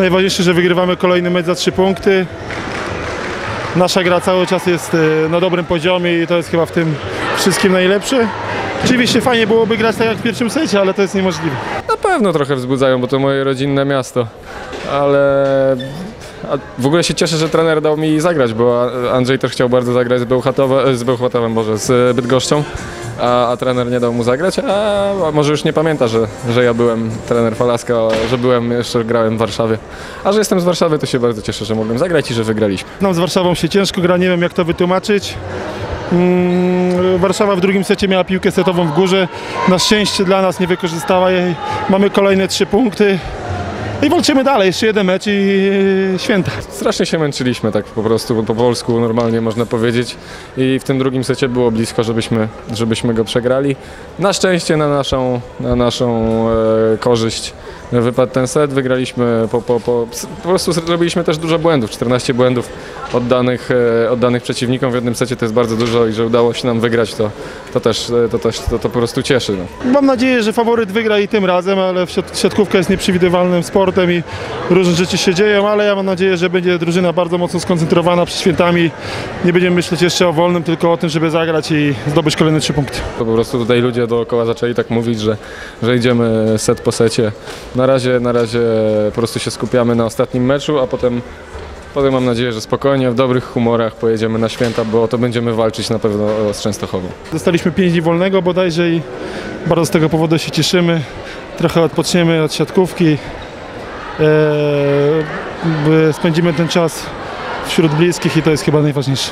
Najważniejsze, że wygrywamy kolejny mecz za trzy punkty. Nasza gra cały czas jest e, na dobrym poziomie i to jest chyba w tym wszystkim najlepsze. Oczywiście fajnie byłoby grać tak jak w pierwszym secie, ale to jest niemożliwe. Na pewno trochę wzbudzają, bo to moje rodzinne miasto, ale a w ogóle się cieszę, że trener dał mi zagrać, bo Andrzej też chciał bardzo zagrać z Bełchatowa, z Bełchatowem, z Bydgoszczą, a, a trener nie dał mu zagrać, a, może już nie pamięta, że, że ja byłem trener Falaska, że byłem, jeszcze grałem w Warszawie. A że jestem z Warszawy, to się bardzo cieszę, że mogłem zagrać i że wygraliśmy. Nam z Warszawą się ciężko gra, nie wiem jak to wytłumaczyć. Mm, Warszawa w drugim secie miała piłkę setową w górze. Na szczęście dla nas nie wykorzystała jej. Mamy kolejne trzy punkty. I walczymy dalej, jeszcze jeden mecz i e, święta. Strasznie się męczyliśmy tak po prostu, po polsku normalnie można powiedzieć i w tym drugim secie było blisko, żebyśmy, żebyśmy go przegrali. Na szczęście na naszą, na naszą e, korzyść wypadł ten set, wygraliśmy po, po, po, po prostu zrobiliśmy też dużo błędów, 14 błędów oddanych, e, oddanych przeciwnikom w jednym secie to jest bardzo dużo i że udało się nam wygrać to, to też, e, to, też to, to po prostu cieszy. No. Mam nadzieję, że faworyt wygra i tym razem, ale siatkówka jest nieprzewidywalnym sportem i różne rzeczy się dzieją, ale ja mam nadzieję, że będzie drużyna bardzo mocno skoncentrowana przed świętami. Nie będziemy myśleć jeszcze o wolnym, tylko o tym, żeby zagrać i zdobyć kolejne trzy punkty. To po prostu tutaj ludzie dookoła zaczęli tak mówić, że, że idziemy set po secie. Na razie, na razie po prostu się skupiamy na ostatnim meczu, a potem, potem mam nadzieję, że spokojnie, w dobrych humorach pojedziemy na święta, bo to będziemy walczyć na pewno z Częstochową. Dostaliśmy 5 dni wolnego bodajże i bardzo z tego powodu się cieszymy. Trochę odpoczniemy od siatkówki. Eee, spędzimy ten czas wśród bliskich i to jest chyba najważniejsze.